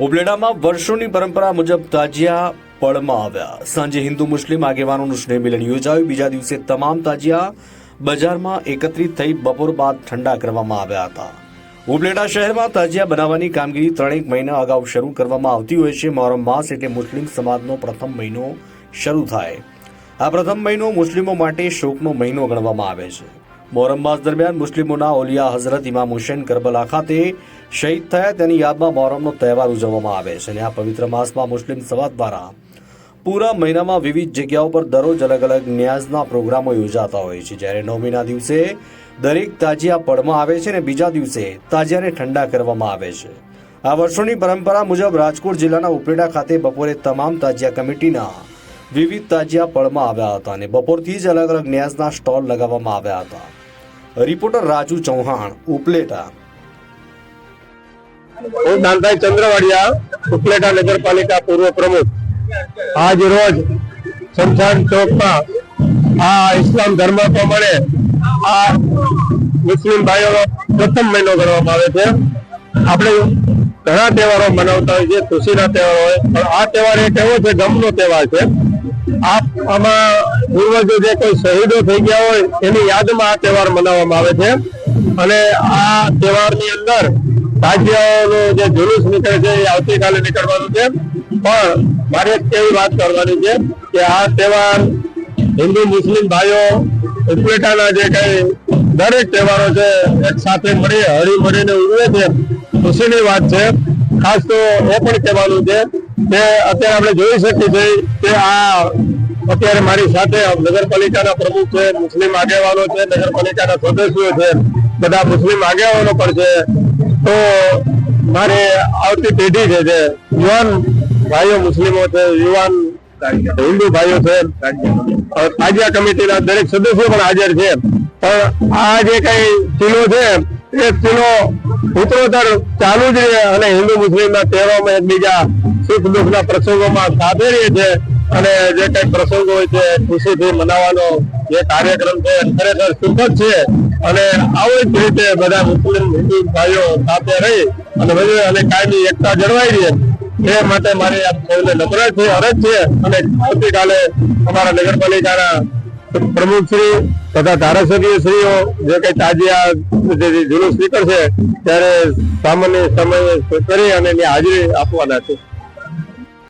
ઉપલેટામાં વર્ષોની પરંપરા મુજબ તાજિયા પળમાં આવ્યા. સાંજે હિન્દુ મુસ્લિમ આગેવાનોનું સ્નેહ મિલન યોજાયું. બીજા દિવસે તમામ તાજિયા બજારમાં એકત્રિત થઈ બપોર બાદ ઠંડા કરવામાં આવ્યા હતા. ઉપલેટા શહેરમાં તાજિયા બનાવવાની કામગીરી ત્રણેક મહિના અગાઉ શરૂ કરવામાં આવતી હોય છે. મોહરમ માસ એટલે મુસ્લિમ સમાજનો પ્રથમ મહિનો શરૂ થાય. આ પ્રથમ મહિનો મુસ્લિમો માટે શોકનો મહિનો ગણવામાં આવે છે. મોહરમ માસ દરમિયાન મુસ્લિમોના ઓલિયા હઝરત ઇમામ હુસેન કરબલા ખાતે શહીદ થયા તેની યાદમાં મોહરમનો તહેવાર ઉજવવામાં આવે છે અને આ પવિત્ર માસમાં મુસ્લિમ સમાજ દ્વારા પૂરા મહિનામાં વિવિધ જગ્યાઓ પર દરરોજ અલગ અલગ ન્યાઝના પ્રોગ્રામો યોજાતા હોય છે. જ્યારે નવમીના દિવસે દરેક તાજિયા પડમાં આવે છે અને બીજા દિવસે તાજિયાને ઠંડા કરવામાં આવે છે. આ વર્ષોની પરંપરા મુજબ રાજકોટ જિલ્લાના ઉપરેડા ખાતે બપોરે તમામ તાજિયા કમિટીના વિવિધ તાજિયા પળમાં આવ્યા હતા અને બપોરથી જ અલગ અલગ ન્યાઝના સ્ટોલ લગાવવામાં આવ્યા હતા. રિપોર્ટર રાજુ ચૌહાણ, ઉપલેટા. હું દાનભાઈ ચંદ્રવાડિયા, ઉપલેટા નગરપાલિકા પૂર્વ પ્રમુખ. આજ રોજ શમશાન ચોકમાં આ ઇસ્લામ ધર્મ પ્રમાણે આ મુસ્લિમ ભાઈઓનો પ્રથમ મહિનો ગણવામાં આવે છે. આપણે ઘણા તહેવારો મનાવતા હોય છે ખુશીના તહેવારો હોય, પણ આ તહેવાર એક એવો છે, ગમનો તહેવાર છે. આ આમાં પૂર્વજો જે કોઈ શહીદો થઈ ગયા હોય, એની યાદમાં આ તહેવાર મનાવવામાં આવે છે. અને આ તહેવારની અંદર રાજ્યનું જે જુલુસ નીકળે છે, એ આવતીકાલે નીકળવાનું છે. પણ મારે એવી વાત કરવાની છે કે આ તહેવાર હિન્દુ, મુસ્લિમ ભાઈઓ, ઉપલેટાના જે કઈ દરેક તહેવારો છે, એક સાથે મળી હળી મળીને ઉજવે છે, ખુશીની વાત છે. ખાસ તો એ પણ કહેવાનું છે કે અત્યારે આપણે જોઈ શકીએ છીએ કે આ અત્યારે મારી સાથે નગરપાલિકાના પ્રમુખ છે, મુસ્લિમ આગેવાનો છે, નગરપાલિકાના સદસ્યો છે, બધા મુસ્લિમ આગેવાનો પણ છે. તો મારે આવતી પેઢી છે જે યુવાન ભાઈઓ મુસ્લિમો છે, યુવાન હિન્દુ ભાઈઓ છે તાજિયા કમિટીના દરેક સદસ્યો પણ હાજર છે. પણ આ જે કઈ ચીલો છે, એ ચીલો ઉત્તરોત્તર ચાલુ જ રહે અને હિન્દુ મુસ્લિમના તહેવારોમાં એકબીજા સુખ દુઃખના પ્રસંગોમાં સાથે રહે છે. અને જે કઈ પ્રસંગો હોય છે, ખુશીથી મનાવવાનો જે કાર્યક્રમ છે ખરેખર સુખદ છે. અને આવી જ રીતે બધા મુસ્લિમ, હિન્દુ ભાઈઓ સાથે રહી અને બધું અને કાયમી એકતા જળવાઈ રહે. એ માટે મારી આપ સૌને નમ્ર છે, અરજ છે. અને આવતીકાલે અમારા નગરપાલિકાના પ્રમુખશ્રી તથા ધારાસભ્યશ્રીઓ જે કઈ તાજિયા જે જુલુસ નીકળશે, ત્યારે સામાન્ય સમય કરી અને એની હાજરી આપવાના છે.